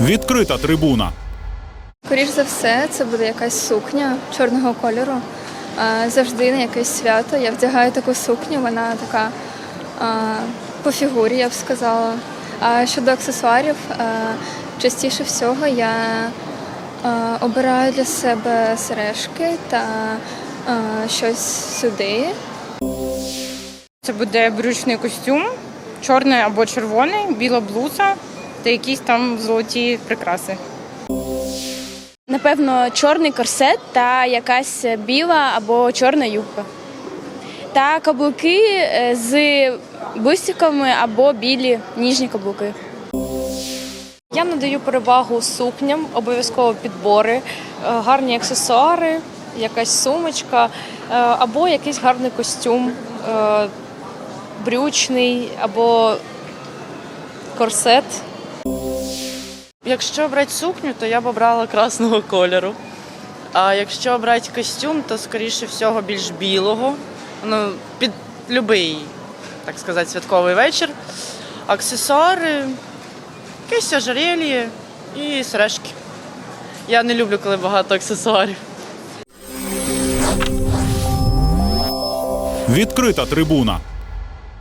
Відкрита трибуна. Скоріш за все, це буде якась сукня чорного кольору. Завжди на якесь свято я вдягаю таку сукню, вона така по фігурі, я б сказала. А щодо аксесуарів, частіше всього я обираю для себе сережки та щось сюди. Це буде брючний костюм, чорний або червоний, біла блуза та якісь там золоті прикраси. Напевно, чорний корсет та якась біла або чорна юбка. Та каблуки е, з бусиками або білі ніжні каблуки. Я надаю перевагу сукням, обов'язково підбори, е, гарні аксесуари, якась сумочка е, або якийсь гарний костюм, брючний або корсет. Якщо брати сукню, то я б обрала красного кольору. А якщо брати костюм, то скоріше всього більш білого. Ну, під будь-який, так сказати, святковий вечір. Аксесуари, якесь ожерелье і сережки. Я не люблю, коли багато аксесуарів. Відкрита трибуна.